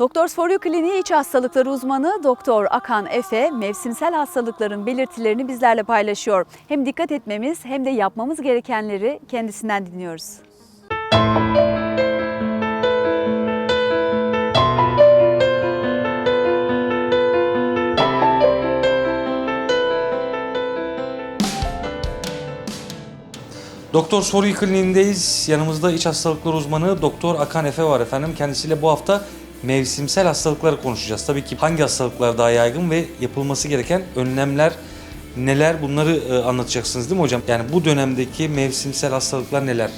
Doktor Soru Kliniği İç Hastalıkları uzmanı Doktor Akan Efe mevsimsel hastalıkların belirtilerini bizlerle paylaşıyor. Hem dikkat etmemiz hem de yapmamız gerekenleri kendisinden dinliyoruz. Doktor Soru Kliniğindeyiz. Yanımızda iç hastalıklar uzmanı Doktor Akan Efe var efendim. Kendisiyle bu hafta mevsimsel hastalıkları konuşacağız. Tabii ki hangi hastalıklar daha yaygın ve yapılması gereken önlemler neler bunları e, anlatacaksınız değil mi hocam? Yani bu dönemdeki mevsimsel hastalıklar neler?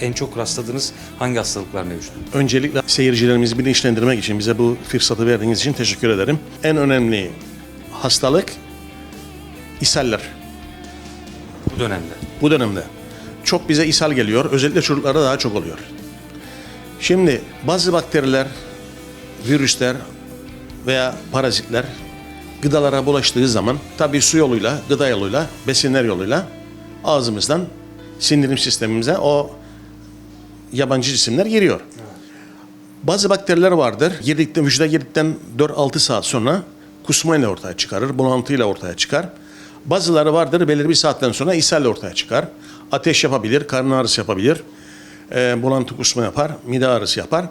En çok rastladığınız hangi hastalıklar mevcut? Öncelikle seyircilerimizi bilinçlendirmek için bize bu fırsatı verdiğiniz için teşekkür ederim. En önemli hastalık ishaller Bu dönemde. bu dönemde. Çok bize ishal geliyor. Özellikle çocuklarda daha çok oluyor. Şimdi bazı bakteriler, virüsler veya parazitler gıdalara bulaştığı zaman tabii su yoluyla, gıda yoluyla, besinler yoluyla ağzımızdan sindirim sistemimize o yabancı cisimler giriyor. Bazı bakteriler vardır. Girdikten, vücuda girdikten 4-6 saat sonra kusmayla ortaya çıkarır, bulantıyla ortaya çıkar. Bazıları vardır belirli bir saatten sonra ishalle ortaya çıkar. Ateş yapabilir, karın ağrısı yapabilir, e, bulantı kusma yapar, mide ağrısı yapar.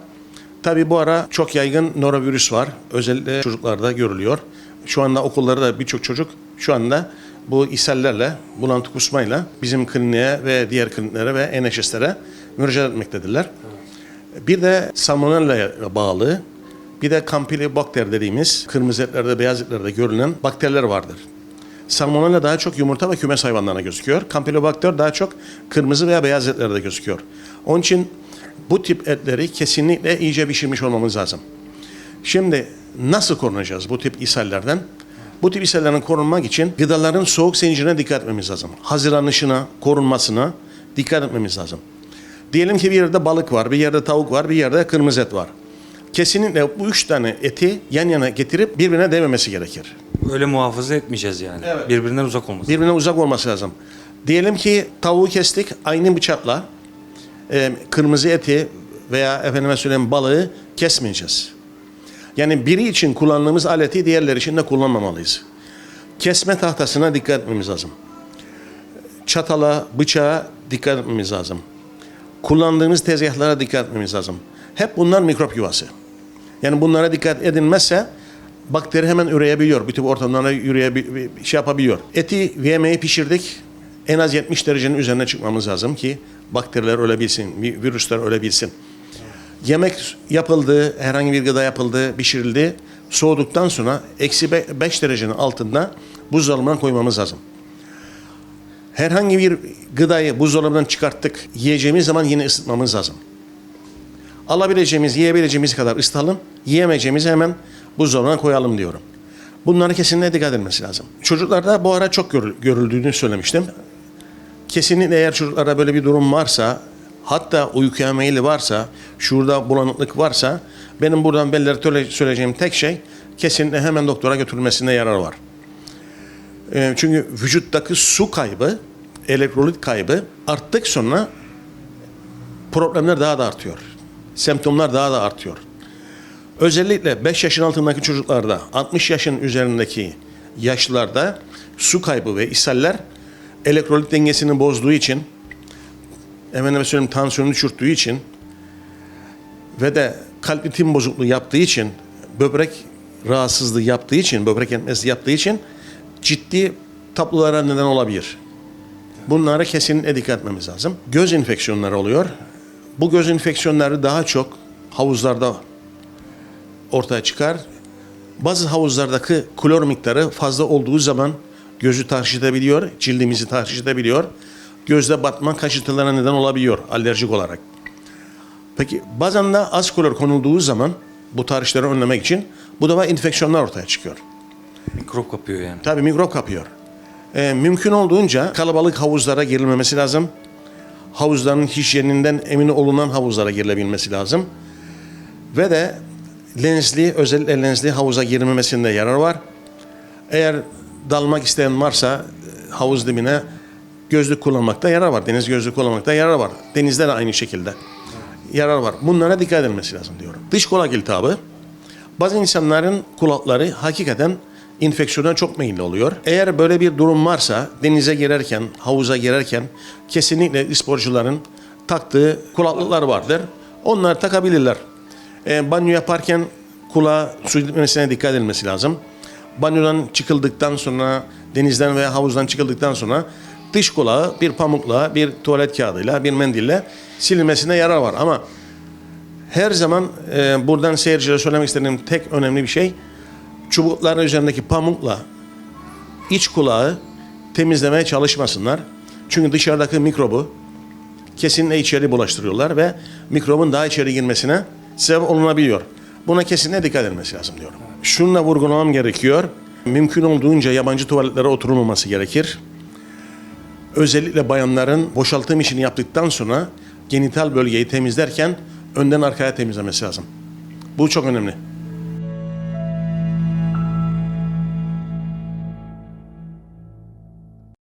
Tabii bu ara çok yaygın norovirüs var. Özellikle çocuklarda görülüyor. Şu anda okullarda birçok çocuk şu anda bu ishallerle, bulantı kusmayla bizim kliniğe ve diğer kliniklere ve NHS'lere müracaat etmektedirler. Bir de salmonella bağlı, bir de Campylobacter dediğimiz kırmızı etlerde, beyaz etlerde görülen bakteriler vardır. Salmonella daha çok yumurta ve kümes hayvanlarına gözüküyor. Campylobacter daha çok kırmızı veya beyaz etlerde gözüküyor. Onun için bu tip etleri kesinlikle iyice pişirmiş olmamız lazım. Şimdi nasıl korunacağız bu tip ishallerden? Bu tip ishallerden korunmak için gıdaların soğuk zincirine dikkat etmemiz lazım. Hazırlanışına, korunmasına dikkat etmemiz lazım. Diyelim ki bir yerde balık var, bir yerde tavuk var, bir yerde kırmızı et var. Kesinlikle bu üç tane eti yan yana getirip birbirine değmemesi gerekir. Öyle muhafaza etmeyeceğiz yani. Evet. Birbirinden uzak olması. Birbirine uzak olması lazım. Diyelim ki tavuğu kestik aynı bıçakla e, kırmızı eti veya efendime söyleyeyim balığı kesmeyeceğiz. Yani biri için kullandığımız aleti diğerleri için de kullanmamalıyız. Kesme tahtasına dikkat etmemiz lazım. Çatala, bıçağa dikkat etmemiz lazım. Kullandığımız tezgahlara dikkat etmemiz lazım. Hep bunlar mikrop yuvası. Yani bunlara dikkat edilmezse bakteri hemen üreyebiliyor. Bütün ortamlara yürüyebi- şey yapabiliyor. Eti yemeği pişirdik. En az 70 derecenin üzerine çıkmamız lazım ki bakteriler ölebilsin, vi- virüsler ölebilsin. Yemek yapıldı, herhangi bir gıda yapıldı, pişirildi. Soğuduktan sonra eksi 5 derecenin altında buzdolabına koymamız lazım. Herhangi bir gıdayı buzdolabından çıkarttık, yiyeceğimiz zaman yine ısıtmamız lazım. Alabileceğimiz, yiyebileceğimiz kadar ısıtalım, yiyemeyeceğimizi hemen buzdolabına koyalım diyorum. Bunlara kesinlikle dikkat edilmesi lazım. Çocuklarda bu ara çok görül- görüldüğünü söylemiştim. Kesinlikle eğer çocuklarda böyle bir durum varsa, hatta uykuya meyili varsa, şurada bulanıklık varsa, benim buradan belirli söyleyeceğim tek şey, kesinlikle hemen doktora götürülmesinde yarar var. Ee, Çünkü vücuttaki su kaybı, elektrolit kaybı arttık sonra problemler daha da artıyor. Semptomlar daha da artıyor. Özellikle 5 yaşın altındaki çocuklarda, 60 yaşın üzerindeki yaşlılarda su kaybı ve ishaller elektrolit dengesini bozduğu için, efendime söyleyeyim tansiyonu düşürttüğü için ve de kalp ritim bozukluğu yaptığı için, böbrek rahatsızlığı yaptığı için, böbrek yetmezliği yaptığı için ciddi tablolara neden olabilir. Bunlara kesinlikle dikkat etmemiz lazım. Göz enfeksiyonları oluyor. Bu göz enfeksiyonları daha çok havuzlarda ortaya çıkar. Bazı havuzlardaki klor miktarı fazla olduğu zaman gözü tahriş edebiliyor, cildimizi tahriş edebiliyor. Gözde batma kaşıntılarına neden olabiliyor alerjik olarak. Peki bazen de az klor konulduğu zaman bu tahrişleri önlemek için bu defa enfeksiyonlar ortaya çıkıyor. Mikrop kapıyor yani. Tabii mikrop kapıyor. Ee, mümkün olduğunca kalabalık havuzlara girilmemesi lazım. Havuzların hijyeninden emin olunan havuzlara girilebilmesi lazım. Ve de lensli, özellikle lensli havuza girmemesinde yarar var. Eğer dalmak isteyen varsa e, havuz dibine gözlük kullanmakta yarar var. Deniz gözlüğü kullanmakta yarar var. Denizde de aynı şekilde yarar var. Bunlara dikkat edilmesi lazım diyorum. Dış kulak iltihabı Bazı insanların kulakları hakikaten infeksiyona çok meyilli oluyor. Eğer böyle bir durum varsa denize girerken, havuza girerken kesinlikle sporcuların taktığı kulaklıklar vardır. Onlar takabilirler. E, banyo yaparken kulağa su gitmesine dikkat edilmesi lazım. Banyodan çıkıldıktan sonra, denizden veya havuzdan çıkıldıktan sonra dış kulağı bir pamukla, bir tuvalet kağıdıyla, bir mendille silinmesine yarar var. Ama her zaman e, buradan seyircilere söylemek istediğim tek önemli bir şey çubukların üzerindeki pamukla iç kulağı temizlemeye çalışmasınlar. Çünkü dışarıdaki mikrobu kesinlikle içeri bulaştırıyorlar ve mikrobun daha içeri girmesine sebep olunabiliyor. Buna kesinlikle dikkat edilmesi lazım diyorum. Şununla vurgulamam gerekiyor. Mümkün olduğunca yabancı tuvaletlere oturulmaması gerekir. Özellikle bayanların boşaltım işini yaptıktan sonra genital bölgeyi temizlerken önden arkaya temizlemesi lazım. Bu çok önemli.